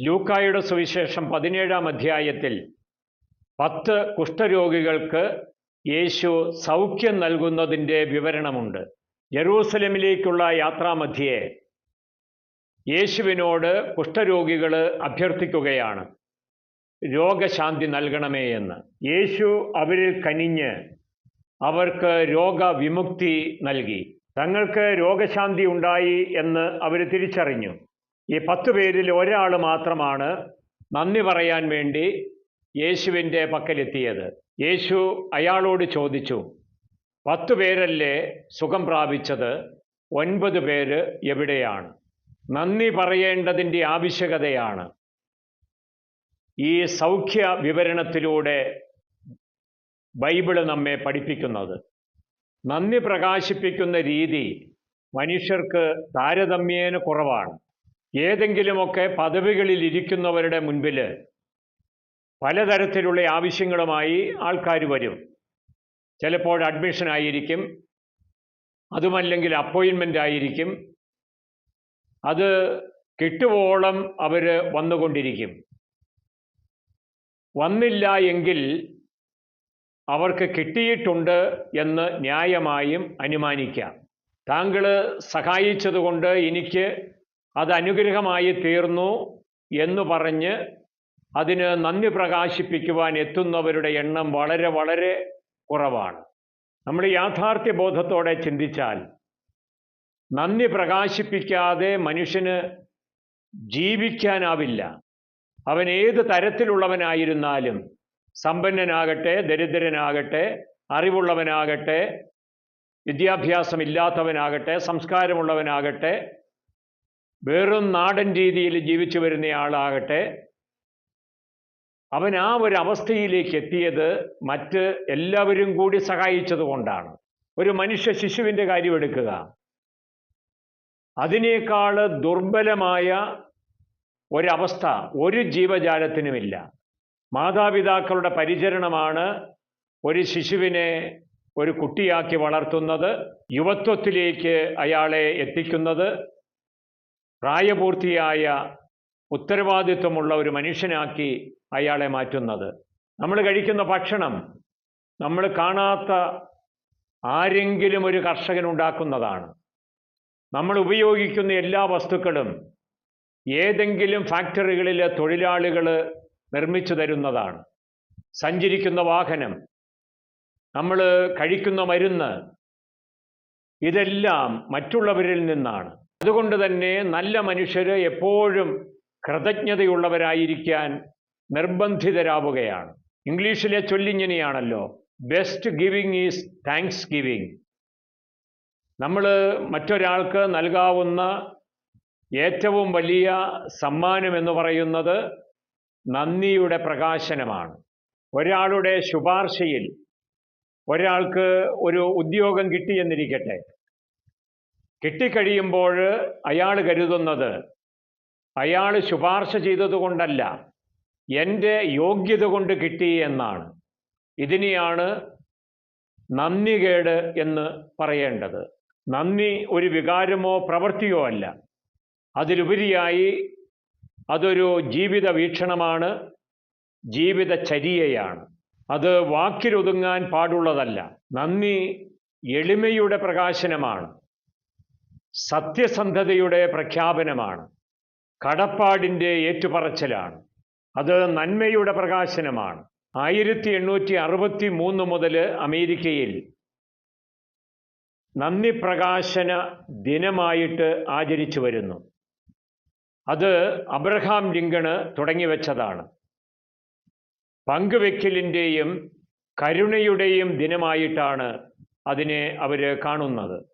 ലൂക്കായുടെ സുവിശേഷം പതിനേഴാം അധ്യായത്തിൽ പത്ത് കുഷ്ഠരോഗികൾക്ക് യേശു സൗഖ്യം നൽകുന്നതിന്റെ വിവരണമുണ്ട്. ജെറൂസലമിലേക്കുള്ള യാത്രാമധ്യേ യേശുവിനോട് കുഷ്ഠരോഗികൾ അഭ്യർത്ഥിക്കുകയാണ് രോഗശാന്തി നൽകണമേ എന്ന്. യേശു അവരിൽ കനിഞ്ഞ് അവർക്ക് രോഗവിമുക്തി നൽകി. തങ്ങൾക്ക് രോഗശാന്തി ഉണ്ടായി എന്ന് അവർ തിരിച്ചറിഞ്ഞു. ഈ പത്ത് പേരിൽ ഒരാൾ മാത്രമാണ് നന്ദി പറയാൻ വേണ്ടി യേശുവിന്റെ പക്കലെത്തിയത്. യേശു അയാളോട് ചോദിച്ചു പത്ത് പേരല്ലേ സുഖം പ്രാപിച്ചത്? ഒൻപത് പേര് എവിടെയാണ്? നന്ദി പറയേണ്ടതിന്റെ ആവശ്യകതയാണ്. ഈ സൗഖ്യ വിവരണത്തിലൂടെ ബൈബിൾ നമ്മെ പഠിപ്പിക്കുന്നത്. നന്ദി പ്രകാശിപ്പിക്കുന്ന രീതി മനുഷ്യർക്ക് താരതമ്യേന കുറവാണ്. ഏതെങ്കിലുമൊക്കെ പദവികളിൽ ഇരിക്കുന്നവരുടെ മുൻപിൽ പലതരത്തിലുള്ള ആവശ്യങ്ങളുമായി ആൾക്കാർ വരും. ചിലപ്പോൾ അഡ്മിഷൻ ആയിരിക്കും. അതുമല്ലെങ്കിൽ അപ്പോയിൻമെന്റ് ആയിരിക്കും. അത് കിട്ടുവോളം അവർ വന്നുകൊണ്ടിരിക്കും. വന്നില്ല എങ്കിൽ അവർക്ക് കിട്ടിയിട്ടുണ്ട് എന്ന് ന്യായമായും അനുമാനിക്കാം. താങ്കൾ സഹായിച്ചതുകൊണ്ട് എനിക്ക് അത് അനുഗ്രഹമായി തീർന്നു എന്ന് പറഞ്ഞ് അതിന് നന്ദി പ്രകാശിപ്പിക്കുവാൻ എത്തുന്നവരുടെ എണ്ണം വളരെ വളരെ കുറവാണ്. നമ്മൾ യാഥാർത്ഥ്യ ബോധത്തോടെ ചിന്തിച്ചാൽ നന്ദി പ്രകാശിപ്പിക്കാതെ മനുഷ്യന് ജീവിക്കാനാവില്ല. അവൻ ഏത് തരത്തിലുള്ളവനായിരുന്നാലും സമ്പന്നനാകട്ടെ ദരിദ്രനാകട്ടെ അറിവുള്ളവനാകട്ടെ വിദ്യാഭ്യാസമില്ലാത്തവനാകട്ടെ സംസ്കാരമുള്ളവനാകട്ടെ വെറും നാടൻ രീതിയിൽ ജീവിച്ചു വരുന്നയാളാകട്ടെ അവൻ ആ ഒരു അവസ്ഥയിലേക്ക് എത്തിയത് മറ്റ് എല്ലാവരും കൂടി സഹായിച്ചത് കൊണ്ടാണ്. ഒരു മനുഷ്യ ശിശുവിന്റെ കാര്യം എടുക്കുക. അതിനേക്കാൾ ദുർബലമായ ഒരവസ്ഥ ഒരു ജീവജാലത്തിനുമില്ല. മാതാപിതാക്കളുടെ പരിചരണമാണ് ഒരു ശിശുവിനെ ഒരു കുട്ടിയാക്കി വളർത്തുന്നത് യുവത്വത്തിലേക്ക് അയാളെ എത്തിക്കുന്നത്. പ്രായപൂർത്തിയായ ഉത്തരവാദിത്വമുള്ള ഒരു മനുഷ്യനാക്കി അയാളെ മാറ്റുന്നത്. നമ്മൾ കഴിക്കുന്ന ഭക്ഷണം നമ്മൾ കാണാത്ത ആരെങ്കിലും ഒരു കർഷകൻ ഉണ്ടാക്കുന്നതാണ്. നമ്മൾ ഉപയോഗിക്കുന്ന എല്ലാ വസ്തുക്കളും ഏതെങ്കിലും ഫാക്ടറികളിലെ തൊഴിലാളികൾ നിർമ്മിച്ചു തരുന്നതാണ്. സഞ്ചരിക്കുന്ന വാഹനം നമ്മൾ കഴിക്കുന്ന മരുന്ന് ഇതെല്ലാം മറ്റുള്ളവരിൽ നിന്നാണ്. അതുകൊണ്ട് തന്നെ നല്ല മനുഷ്യർ എപ്പോഴും കൃതജ്ഞതയുള്ളവരായിരിക്കാൻ നിർബന്ധിതരാവുകയാണ്. ഇംഗ്ലീഷിലെ ചൊല്ലിങ്ങനെയാണല്ലോ best giving is thanksgiving നമ്മൾ മറ്റൊരാൾക്ക് നൽകാവുന്ന ഏറ്റവും വലിയ സമ്മാനം എന്ന് പറയുന്നത് നന്ദിയുടെ പ്രകാശനമാണ്. ഒരാളുടെ ശുപാർശയിൽ ഒരാൾക്ക് ഒരു ഉദ്യോഗം കിട്ടിയെന്നിരിക്കട്ടെ കിട്ടിക്കഴിയുമ്പോൾ അയാൾ കരുതുന്നത് അയാൾ ശുപാർശ ചെയ്തതുകൊണ്ടല്ല എന്റെ യോഗ്യത കൊണ്ട് കിട്ടി എന്നാണ്. ഇതിനെയാണ് നന്ദികേട് എന്ന് പറയേണ്ടത്. നന്ദി ഒരു വികാരമോ പ്രവൃത്തിയോ അല്ല. അതിലുപരിയായി അതൊരു ജീവിത വീക്ഷണമാണ് ജീവിതചര്യയാണ് അത് വാക്കിലൊതുങ്ങാൻ പാടുള്ളതല്ല. നന്ദി എളിമയുടെ പ്രകാശനമാണ്. സത്യസന്ധതയുടെ പ്രഖ്യാപനമാണ്. കടപ്പാടിന്റെ ഏറ്റുപറച്ചിലാണ്. അത് നന്മയുടെ പ്രകാശനമാണ്. ആയിരത്തി എണ്ണൂറ്റി അറുപത്തി മൂന്ന് മുതൽ അമേരിക്കയിൽ നന്ദി പ്രകാശന ദിനമായിട്ട് ആചരിച്ചു വരുന്നു. അത് അബ്രഹാം ലിങ്കണ് തുടങ്ങി വച്ചതാണ്. പങ്കുവെക്കലിന്റെയും കരുണയുടെയും ദിനമായിട്ടാണ് അതിനെ അവർ കാണുന്നത്.